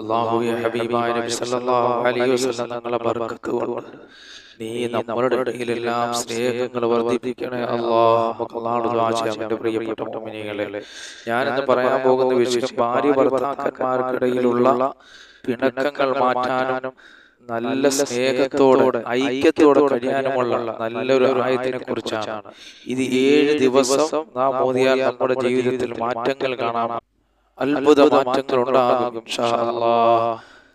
അള്ളാഹുവെ ഹബീബായ നബി സല്ലല്ലാഹു അലൈഹി വസല്ലം തങ്ങളെ ബർക്കത്ത് കൊണ്ട് നീ നമ്മുടെ ഇടയിലെല്ലാം സ്നേഹങ്ങൾ വർദ്ധിപ്പിക്കണേ. പ്രിയപ്പെട്ട ഞാനിന്ന് പറയാൻ പോകുന്ന വിഷയം ഭാര്യ ഭർത്താക്കന്മാർക്കിടയിലുള്ള പിണക്കങ്ങൾ മാറ്റാനും നല്ല സ്നേഹത്തോടെ ഐക്യത്തോടെ കഴിയാനുമുള്ള നല്ലൊരു ആയത്തിനെ കുറിച്ചാണ്. ഇത് ഏഴ് ദിവസം നാം മോദിയാൽ നമ്മുടെ ജീവിതത്തിൽ മാറ്റങ്ങൾ കാണാം. അത്ഭുത മാറ്റങ്ങൾ ഉണ്ടാകും.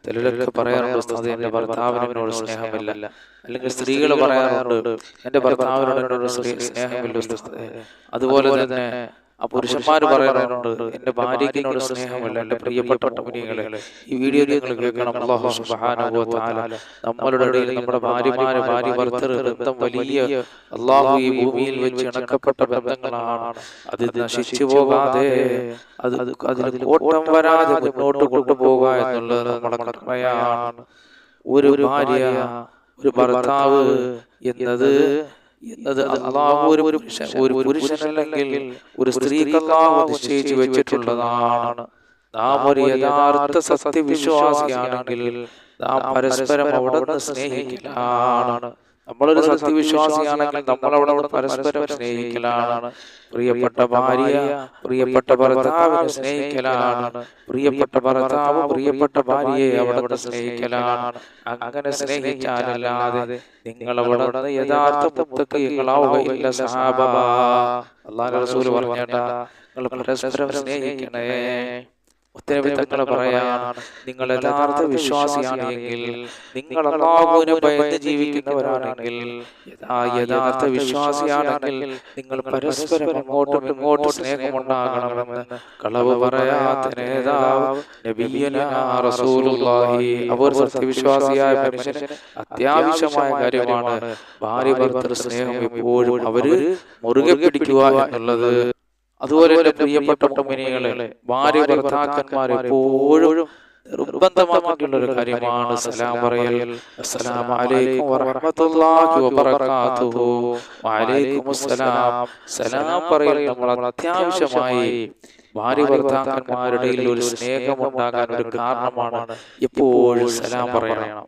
ചിലരൊക്കെ പറയാറുണ്ട് ഉസ്താദേ എന്റെ ഭർത്താവിനോട് സ്നേഹമില്ല. അല്ലെങ്കിൽ സ്ത്രീകൾ പറയാറുണ്ട് എന്റെ ഭർത്താവിനോട് സ്നേഹമില്ല അതുപോലെ തന്നെ ആ പുരുഷന്മാർ പറയാറുണ്ട് എന്റെ ഭാര്യയ്ക്ക് എന്നോട് സ്നേഹമില്ല എന്റെ പ്രിയപ്പെട്ട കുഞ്ഞുങ്ങളെ. ഈ വീഡിയോ നിങ്ങൾ കേൾക്കണം നമ്മളുടെ ഇടയിൽ നമ്മുടെ ഭാര്യമാര് ഭാര്യ ഭർത്തർ ബന്ധം വലിയ അള്ളാഹു ഈ ഭൂമിയിൽ വെച്ച് ഇണക്കപ്പെട്ട ബന്ധങ്ങളാണ്. അത് നശിച്ചു പോകാതെ അത് അതിൽ കോട്ടം വരാതെ മുന്നോട്ട് കൊണ്ടുപോകുക എന്നുള്ളത് നമ്മുടെ കടമയാണ് ഒരു ഭാര്യ ഒരു ഭർത്താവ് എന്നത് എന്നത് അള്ളാഹു ഒരു പുരുഷൻ ഒരു പുരുഷനല്ലെങ്കിൽ ഒരു സ്ത്രീക്ക് അള്ളാഹു നിശ്ചയിച്ചു വെച്ചിട്ടുള്ളതാണ്. നാം ഒരു യഥാർത്ഥ സത്യവിശ്വാസിയാണെങ്കിൽ നാം പരസ്പരം അവിടെ സ്നേഹിക്കലാണ്. നമ്മളൊരു സത്യവിശ്വാസിയാണെങ്കിൽ അവിടെ പരസ്പരം സ്നേഹിക്കലാണ്. പ്രിയപ്പെട്ട ഭാര്യ പ്രിയപ്പെട്ട ഭർത്താവിനെ സ്നേഹിക്കലാണ്. പ്രിയപ്പെട്ട ഭർത്താവ് പ്രിയപ്പെട്ട ഭാര്യയെ അവിടെ അവിടെ സ്നേഹിക്കലാണ്. അങ്ങനെ സ്നേഹിച്ചാലല്ലാതെ നിങ്ങൾ അവിടെ നിന്ന് യഥാർത്ഥ മുത്തക്കീകളാവുകയില്ല സഹാബ. അള്ളാഹു റസൂൽ പറഞ്ഞേട്ടാ നിങ്ങൾ പരസ്പരം സ്നേഹിക്കണേ. ഉത്തരവ് തങ്ങൾ പറയാണ് നിങ്ങൾ യഥാർത്ഥ വിശ്വാസിയാണെങ്കിൽ നിങ്ങൾ അള്ളാഹുവിനെ ഭയന്ന് ജീവിക്കുന്നവരാണെങ്കിൽ യഥാർത്ഥ വിശ്വാസിയാണെങ്കിൽ നിങ്ങൾ പരസ്പരം അങ്ങോട്ടും ഇങ്ങോട്ടും സ്നേഹമുണ്ടാകണമെന്ന് കളവ് പറയാത്ത നേതാവ് അവർ സത്യവിശ്വാസിയായ മനുഷ്യന് അത്യാവശ്യമായ കാര്യമാണ് ഭാര്യ ഭർത്തൃ സ്നേഹം എപ്പോഴും അവർ മുറുകെ പിടിക്കുക എന്നുള്ളത് അതുപോലെ തന്നെ പ്രിയപ്പെട്ട മുനികളെ ഭാര്യ ഭർത്താക്കന്മാർ എപ്പോഴും നിർബന്ധമാക്കിയിട്ടുള്ള ഒരു കാര്യമാണ് സലാം പറയൽ. അസ്സലാമു അലൈക്കും വറഹ്മത്തുള്ളാഹി വബറകാതുഹു. വഅലൈക്കും അസ്സലാം സലാം പറയൽ നമ്മൾ അത്യാവശ്യമായി ഭാര്യ ഭർത്താക്കന്മാരുടെ ഒരു സ്നേഹമുണ്ടാകാൻ ഒരു കാരണമാണ് എപ്പോഴും സലാം പറയണം.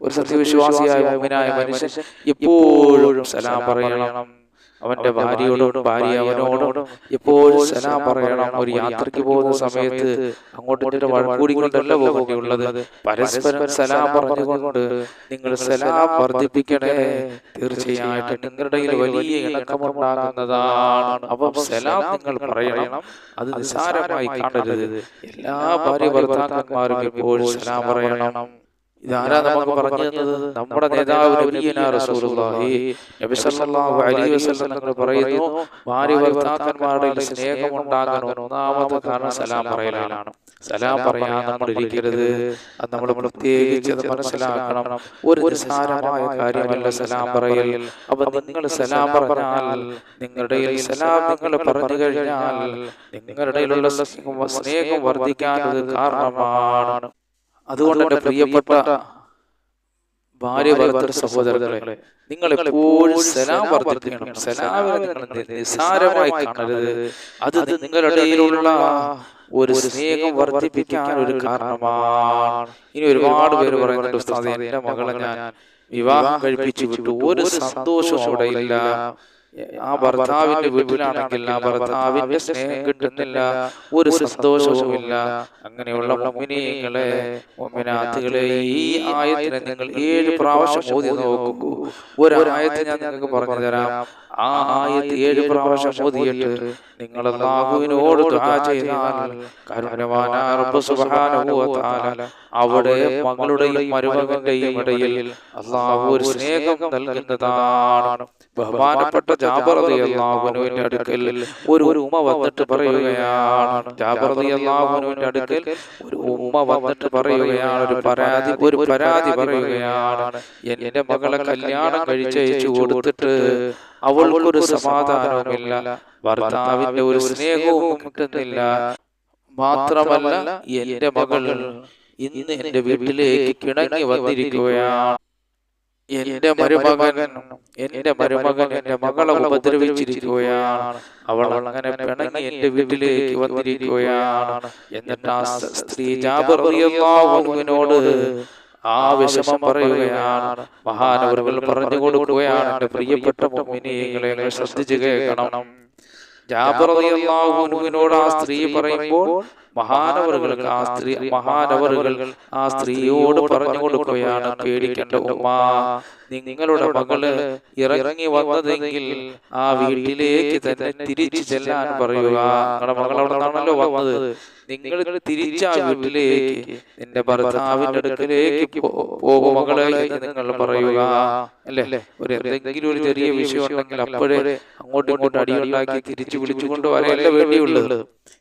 ഒരു സത്യവിശ്വാസിയായ മുഅ്മിനായ മനുഷ്യൻ എപ്പോഴും സലാം പറയണം. അവന്റെ ഭാര്യയോടും ഭാര്യ അവനോടും എപ്പോഴും സലാം പറയണം ഒരു യാത്രയ്ക്ക് പോകുന്ന സമയത്ത് അങ്ങോട്ടും വഴക്കൂടി കൊണ്ടല്ല പോകേണ്ടിയുള്ളത് പരസ്പരം സലാം പറഞ്ഞുകൊണ്ട് നിങ്ങൾ സലാം വർദ്ധിപ്പിക്കണേ. തീർച്ചയായിട്ടും നിങ്ങളുടെ വലിയ ഇണക്കമുണ്ടാകുന്നതാണ്. അപ്പം സലാം നിങ്ങൾ പറയണം. അത് നിസ്സാരമായി കാണരുത്. എല്ലാ ഭാര്യ ഭർത്താക്കന്മാരും എപ്പോഴും സലാം പറയണം. ഇതാരാ നമുക്ക് പറഞ്ഞു തന്നത് നമ്മുടെ നേതാവ് നബിയനാ റസൂലുള്ളാഹി. നബി സല്ലല്ലാഹു അലൈഹി വസല്ലം തങ്ങൾ പറയുന്നു ഭാര്യ ഭർത്താക്കന്മാരുടെ സ്നേഹമുണ്ടാകാൻ ഒന്നാമത്തെ കാരണം സലാം പറയലാണ്. സലാം പറയാൻ നമ്മൾ ഇരിക്കരുത് അത് നമ്മൾ പ്രത്യേകിച്ച് മനസ്സിലാക്കണം. ഒരു നിസ്സാരമായ കാര്യമല്ല സലാം പറയൽ. അപ്പൊ നിങ്ങൾ സലാം പറഞ്ഞാൽ നിങ്ങളുടെ സലാം നിങ്ങൾ പറഞ്ഞു കഴിഞ്ഞാൽ നിങ്ങളുടെ സ്നേഹം വർദ്ധിക്കാൻ കാരണമാണ്. അതുകൊണ്ട് എന്റെ പ്രിയപ്പെട്ട ഭാര്യ ഭർത്തൃ സഹോദരങ്ങളെ നിങ്ങൾ എപ്പോഴും സലാം വർദ്ധിപ്പിക്കണം സലാമിനെ നിങ്ങൾ നിസ്സാരമായി കാണരുത്. അത് നിങ്ങളുടെ ഇടയിലുള്ള ഒരു സ്നേഹം വർദ്ധിപ്പിക്കാൻ ഒരു കാരണമാണ്. ഇനി ഒരുപാട് പേര് പറയുന്നുണ്ട് ഉസ്താദേ എന്റെ മകളെ ഞാൻ വിവാഹം കഴിപ്പിച്ചു വിട്ടു. ഒരു സന്തോഷവും അവിടെ ഇല്ല ആ ഭർത്താവിന്റെ വീട്ടിലാണെങ്കിൽ ആ ഭർത്താവിന്റെ സ്നേഹം കിട്ടുന്നില്ല ഒരു സന്തോഷവുമില്ല. അങ്ങനെയുള്ള മൊമിനിയങ്ങളെ മുമിനാത്തുകളെ ഈ ആയത്തിനെ നിങ്ങൾ ഏഴ് പ്രാവശ്യം ഓതി നോക്കൂ. ഒരു ആയത്തിനെ ഞാൻ നിങ്ങൾക്ക് പറഞ്ഞു തരാം ആ ആയത്ത് ഏഴ് പ്രാവശ്യം ഓതിയിട്ട് നിങ്ങൾ അള്ളാഹുവിനോട് ദുആ ചെയ്താൽ കരുണവാനായ റബ്ബ് സുബ്ഹാനഹു വ തആല അവിടെ മകളുടെയും മരുമകന്റെയും ഇടയിൽ അള്ളാഹു ഒരു സ്നേഹം നൽകുന്നതാണ്. ബഹുമാനപ്പെട്ട ജാബർ അള്ളാഹുനുവിന്റെ അടുക്കൽ ഒരു ഒരു ഉമ്മ വന്നിട്ട് പറയുകയാണ്. ജാബർ അള്ളാഹുനുവിന്റെ അടുക്കൽ ഒരു ഉമ്മ വന്നിട്ട് പറയുകയാണ്. ഒരു പരാതി ഒരു പരാതി പറയുകയാണ്. എന്റെ മകളെ കല്യാണം കഴിച്ചയച്ചു കൊടുത്തിട്ട് അവൾക്കൊരു സമാധാനവുമില്ല. ഭർത്താവിന്റെ ഒരു സ്നേഹവും കിട്ടുന്നില്ല. മാത്രമല്ല എന്റെ മകൾ ഇന്ന് എന്റെ വീട്ടിലേക്ക് കിണങ്ങി വന്നിരിക്കുകയാണ്. എന്റെ മരുമകൻ എന്റെ മരുമകൻ എന്റെ മകളെ ഉപദ്രവിച്ചിരിക്കുകയാണ്. അവൾ അങ്ങനെ പിണങ്ങി എന്റെ വീട്ടിലേക്ക് വന്നിരിക്കുകയാണ്. എന്നിട്ട് ആ സ്ത്രീ റളിയല്ലാഹുവിനോട് ആ വിഷമം പറയുകയാണ്. മഹാനവറുകൾ പറഞ്ഞു കൊടുക്കുകയാണ്. എന്റെ പ്രിയപ്പെട്ട മുഅ്മിനീങ്ങളെ ശ്രദ്ധിച്ചു കേൾക്കണം. ജാബിർ റളിയല്ലാഹുവിനോട് ആ സ്ത്രീ പറയുമ്പോൾ മഹാനവറുകൾക്ക് ആ സ്ത്രീ മഹാനവറുകൾ ആ സ്ത്രീയോട് പറഞ്ഞു കൊടുക്കുകയാണ് പേടിക്കേണ്ട ഉമ്മ. നിങ്ങളുടെ മകൾ ഇറങ്ങി വന്നതെങ്കിൽ ആ വീട്ടിലേക്ക് തന്നെ തിരിച്ചു ചെല്ലാൻ പറയുക. നിങ്ങളുടെ മകൾ അവിടെ നിന്നാണല്ലോ വന്നത്. നിങ്ങൾ തിരിച്ച വീട്ടിലേക്ക് നിന്റെ ഭർത്താവിന്റെ അടുക്കലേക്ക് പോകും മകളെ നിങ്ങൾ പറയുക. അല്ലേ? ഒരു എന്തെങ്കിലും ഒരു ചെറിയ വിഷയം ഉണ്ടെങ്കിൽ അപ്പോഴേ അങ്ങോട്ടും ഇങ്ങോട്ടും അടിയുണ്ടാക്കി തിരിച്ചു വിളിച്ചുകൊണ്ട് വരെയല്ല വേണ്ടിയുള്ളത്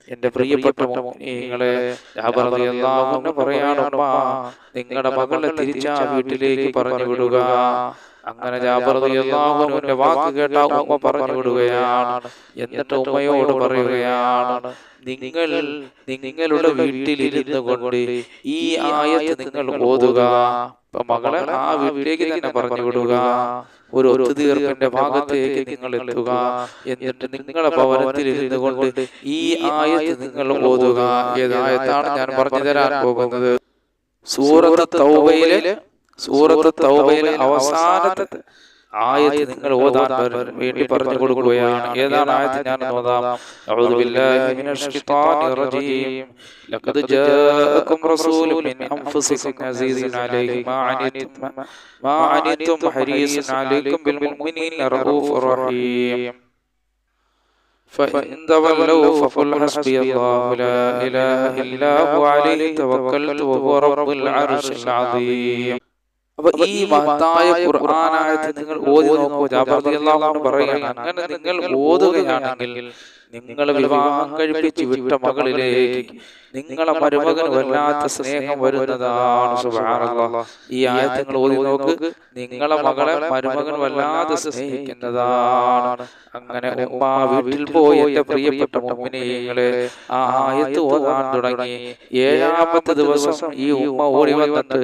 എന്റെ പ്രിയപ്പെട്ട നിങ്ങളെ പറയാണോ നിങ്ങളുടെ മകളെ തിരിച്ച് ആ വീട്ടിലേക്ക് പറഞ്ഞു വിടുക അങ്ങനെ ജാബർദിയാഹുവിന്റെ വാക്ക് കേട്ട ഉമ്മ പറഞ്ഞു വിടുകയാണ്. എന്നിട്ട് ഉമ്മയോട് പറയുകയാണ് നിങ്ങൾ നിങ്ങളുടെ വീട്ടിലിരുന്നു കൊണ്ട് ഈ ആയത്ത് നിങ്ങൾ ഓതുക. ഇപ്പൊ മകളെ ആ വീട്ടിലേക്ക് തന്നെ പറഞ്ഞു വിടുക. ഒരു ഒത്തുതീർപ്പിന്റെ ഭാഗത്തേക്ക് നിങ്ങൾ എത്തുക. എന്നിട്ട് നിങ്ങളെ ഭവനത്തിൽ ഇരുന്നു കൊണ്ട് ഈ ആയത്ത് നിങ്ങൾ ഓതുക. ഏതായത്താണ് ഞാൻ പറഞ്ഞു തരാൻ പോകുന്നത്. സൂറത്ത് തൗബയിലെ സൂറത്ത് തൗബയിലെ അവസാനത്തെ ആയത്ത് നിങ്ങൾ ഓതാൻ വേണ്ടി പറഞ്ഞു കൊടുക്കുകയാണ് ഏതാണ് ആയത്ത് ഞാൻ ഓതാം അഊദു ബില്ലാഹി മിനശ് ശൈത്വാനിർ റജീം ലഖദ് ജാഅകും റസൂലുൻ മിൻ അൻഫുസികും അസീസുൻ അലൈഹി മാ അനിതും മാ അനിതും ഹരീസുൻ അലൈക്കും ബിൽ മുഅ്മിനീന റഊഫുർ റഹീം فإن تولوا فقل حسبي الله لا إله إلا هو عليه توكلت وهو رب العرش العظيم അപ്പൊ ഈ മഹത്തായ ഖുർആനായത് നിങ്ങൾ ഓതി നോക്കൂ. ജാബർ അള്ളാഹു പറയുകയാണ്. അങ്ങനെ നിങ്ങൾ ഓതുകയാണെങ്കിൽ നിങ്ങൾ വിവാഹം കഴിപ്പിച്ച് വിട്ട മകളിലേക്ക് നിങ്ങളെ മരുമകന് വല്ലാത്ത സ്നേഹം വരുന്നതാണ്. ഈ ആയത്തങ്ങൾ ഓതി നോക്ക്. നിങ്ങളെ മകളെ മരുമകൻ വല്ലാത്ത സ്നേഹിക്കുന്നതാണ്. അങ്ങനെ ഉമ്മ വീട്ടിൽ പോയി എന്റെ പ്രിയപ്പെട്ട മുമ്മിനെങ്ങളെ ആ ആയത്ത് ഓതാൻ തുടങ്ങി. ഏഴാമത്തെ ദിവസം ഈ ഉമ്മ ഓടി വന്നിട്ട്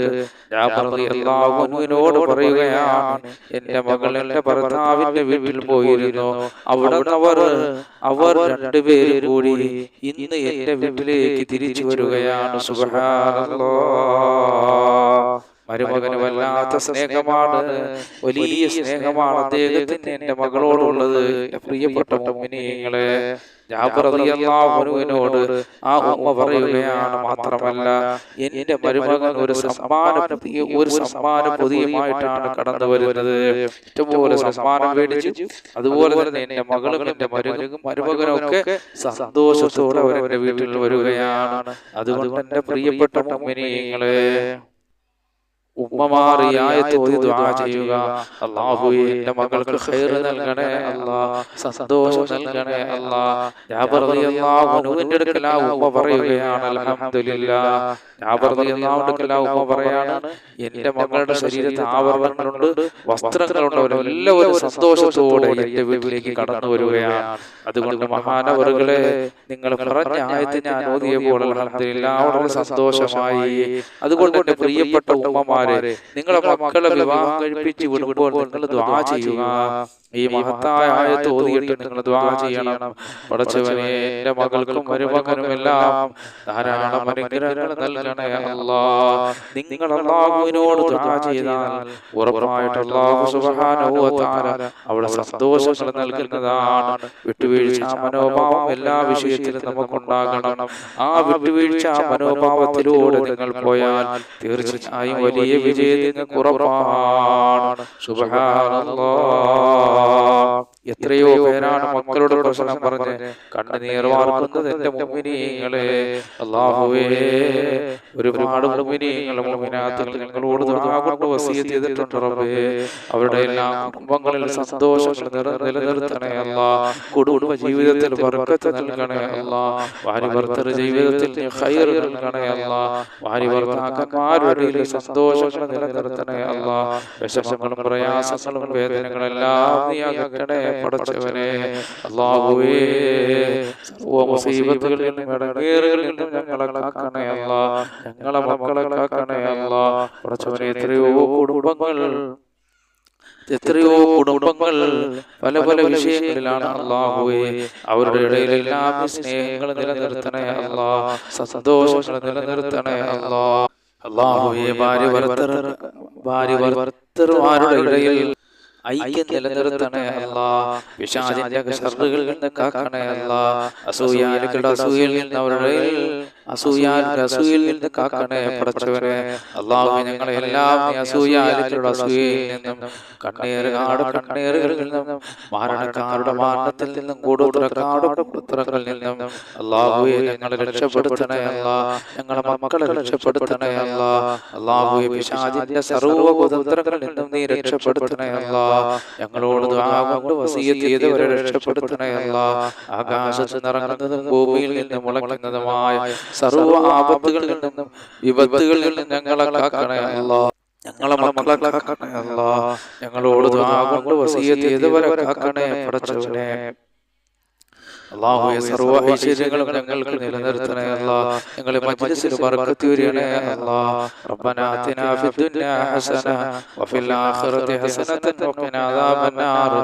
എല്ലാവനോട് പറയുകയാണ് എന്റെ മകൾ എന്റെ ഭർത്താവിന്റെ വീട്ടിൽ പോയിരുന്നു. അവിടെ അവർ അവർ രണ്ടുപേരും കൂടി ഇന്ന് എന്റെ വീട്ടിലേക്ക് തിരിച്ചു വരികയാണ് സുബ്ഹാനല്ലാഹ് മരുമകന് വല്ലാത്ത സ്നേഹമാണ് വലിയ സ്നേഹമാണ് അദ്ദേഹത്തിന് എന്റെ മകളോടുള്ളത്. പ്രിയപ്പെട്ട മുമ്മിനിങ്ങളെ ജാബറിയാഹുവിനോട് ആ ഉമ്മ പറയുകയാണ് മാത്രമല്ല എന്റെ മരുമകൻ ഒരു സമ്മാനം ഒരു സമ്മാനം പുതിയമായിട്ടാണ് കടന്നു വരുന്നത് ഇഷ്ടംപോലെ സമ്മാനം മേടിച്ചു. അതുപോലെ തന്നെ എന്റെ മകളും എന്റെ മരുമകനും മരുമകനൊക്കെ സന്തോഷത്തോടെ അവരെന്റെ വീട്ടിൽ വരികയാണ്. അതുകൊണ്ട് എന്റെ പ്രിയപ്പെട്ട മുമ്മിനിങ്ങളെ ഉമ്മമാറിയായ തോതി ദുആ ചെയ്യുക. അല്ലാഹുവേ എന്റെ മകൾക്ക് ഖൈർ നൽകണേ അല്ലാ. സന്തോഷം നൽകണേ അല്ലാ. ഞാൻ അടുക്കൽ ആ ഉമ്മ പറയുകയാണ് അൽഹംദുലില്ലാ ഉമ്മ പറയാണ്. എന്റെ മകളുടെ ശരീരത്തിൽ ആഭരണങ്ങളുണ്ട് വസ്ത്രങ്ങളുണ്ട് അവരെല്ലാവരും സന്തോഷത്തോടെ എന്റെ വീട്ടിലേക്ക് കടന്നു വരികയാണ്. അതുകൊണ്ട് മഹാനവറുകളെ നിങ്ങൾ പറഞ്ഞ ആയത്തിനെ അൽഹംദുലില്ലാ വളരെ സന്തോഷമായി. അതുകൊണ്ട് എന്റെ പ്രിയപ്പെട്ട ഉമ്മമാരെ നിങ്ങളെ മക്കളെ വിവാഹം കഴിപ്പിച്ച് വിടുമ്പോൾ നിങ്ങൾ ദ്വാ ചെയ്യുക. ഈ മഹത്തായ ആയത്ത് ഓതിയിട്ട് നിങ്ങൾ ദ്വാ ചെയ്യണം. പടച്ചവനെ എന്റെ മകൾക്കും മരുമകനും എല്ലാം. ധാരാളം അനുഗ്രഹങ്ങൾ നൽകണേ അല്ലാ നിങ്ങൾ അള്ളാഹുവിനോട് ദ്വാ ചെയ്താൽ ഉറപ്പായിട്ട് അള്ളാഹു സുബ്ഹാനഹു വ തആല അവിടെ സന്തോഷങ്ങൾ നൽകുന്നതാണ്. വിട്ടുവീഴ്ച മനോഭാവം എല്ലാ വിഷയത്തിലും നമുക്കുണ്ടാകണം ആ വിട്ടുവീഴ്ച മനോഭാവത്തിലൂടെ നിങ്ങൾ പോയാൽ തീർച്ചയായും വലിയ വിജയം നിങ്ങൾക്ക് ഉറപ്പാണ്. Allah. എത്രയോ പേരാണ് മക്കളുടെ പ്രശ്നം പറഞ്ഞ് കണ്ണുനീർ വാർക്കുന്നത് എന്റെ മുമ്പിനീങ്ങളെ. അള്ളാഹുവേ ഒരുപാട് മുമ്പിനീങ്ങളെ കൊണ്ട് വസീത് ചെയ്തിട്ടുണ്ട് റബ്ബേ. അവരുടെ എല്ലാ കുടുംബങ്ങളിൽ സന്തോഷങ്ങൾ നില നിലനിർത്തണേ അല്ല. കുടുംബ ജീവിതത്തിൽ നൽകണേ അല്ല. ഭാര്യ ഭർത്തൃ ജീവിതത്തിൽ നൽകണേ അല്ല. ഭാര്യ ഭർത്താക്കന്മാരുടെ ഇടയിൽ സന്തോഷങ്ങൾ നിലനിർത്തണേ അല്ല. വിഷമങ്ങളും പ്രയാസങ്ങളും വേദനകളെല്ലാം നീ അകറ്റണേ പടച്ചവനെ അള്ളാഹുവേ സർവ മുസീബത്തുകളിൽ നിന്നും ഞങ്ങളെ കാക്കണേ അല്ല. ഞങ്ങളെ മക്കളെ കാക്കണേ അല്ല. പടച്ചവനെ എത്രയോ കുടുംബങ്ങൾ എത്രയോ കുടുംബങ്ങൾ പല പല വിഷയങ്ങളിലാണ് അള്ളാഹുവെ അവരുടെ ഇടയിലെല്ലാം സ്നേഹങ്ങൾ നിലനിർത്തണേ അല്ലാ. സന്തോഷങ്ങൾ നിലനിർത്തണേ അല്ലാ. അള്ളാഹുവെ ഭാര്യ ഭർത്തർ ഭാര്യ ഭർത്തർമാരുടെ ഇടയിൽ ഐക്യം നിലനിർത്തണേ അല്ല. നിന്ന് കാക്കണേ അല്ല. അസൂയാലുകളുടെ അസൂയയിൽ നിന്ന് അവരുടെ അസൂയാലുടെ അസൂയയിൽ നിന്ന് കാക്കണേ പടച്ചവനെ. അള്ളാഹു ഞങ്ങളെ എല്ലാം നീ അസൂയാലുകളുടെ അസൂയയിൽ നിന്നും കണ്ണീറുകാട് കണ്ണീറുകളിൽ നിന്നും മാരണക്കാരുടെ മാരണത്തിൽ നിന്നും കൂടുത്തരക്കാട് പുത്രങ്ങളിൽ നിന്നും അള്ളാഹുയെ ഞങ്ങളെ രക്ഷപ്പെടുത്തണേ അല്ല. ഞങ്ങളെ മക്കളെ രക്ഷപ്പെടുത്തണേ അല്ല. അള്ളാഹുയെ പിശാചിന്റെ സർവ കുതന്ത്രങ്ങളിൽ നിന്നും നീ രക്ഷപ്പെടുത്തണേ അല്ല. ഞങ്ങളോട് കൊണ്ട് വസീയത്ത് ചെയ്തവരെ രക്ഷപ്പെടുത്തണേ അല്ല. ആകാശത്ത് നിറങ്ങുന്നതും ഭൂമിയിൽ നിന്ന് മുളയ്ക്കുന്നതുമായ സർവ ആപത്തുകളിൽ നിന്നും വിപത്തുകളിൽ നിന്നും ഞങ്ങളെ കാക്കണേ അല്ല. ഞങ്ങളെ മക്കളെ കാക്കണേ അല്ല. ഞങ്ങളോട് കൊണ്ട് വസീയത്ത് ചെയ്തവരെ കാക്കണേ പടച്ചവനെ അള്ളാഹുയെ സർവ്വ ഐശ്വര്യങ്ങളും ഞങ്ങൾക്ക് നിലനിർത്തണേ അല്ലാ ഞങ്ങളെ മജ്ലിസിൽ ബർക്കത്ത് വരണേ അല്ലാ റബ്ബന ആതിനാ ഫിദ്ദുനിയ ഹസന വഫിൽ ആഖിറതി ഹസനതൻ വഖിന അദാബന്നാർ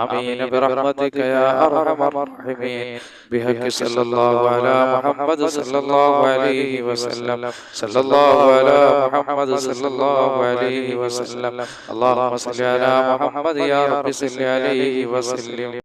ആമീൻ ബിറഹ്മതിക യാ അർഹമർ റഹീമീൻ ബിഹഖി സല്ലല്ലാഹു അലാ മുഹമ്മദ് സല്ലല്ലാഹു അലൈഹി വസല്ലം സല്ലല്ലാഹു അലാ മുഹമ്മദ് സല്ലല്ലാഹു അലൈഹി വസല്ലം اللهم صل على محمد يا رب صل عليه وسلم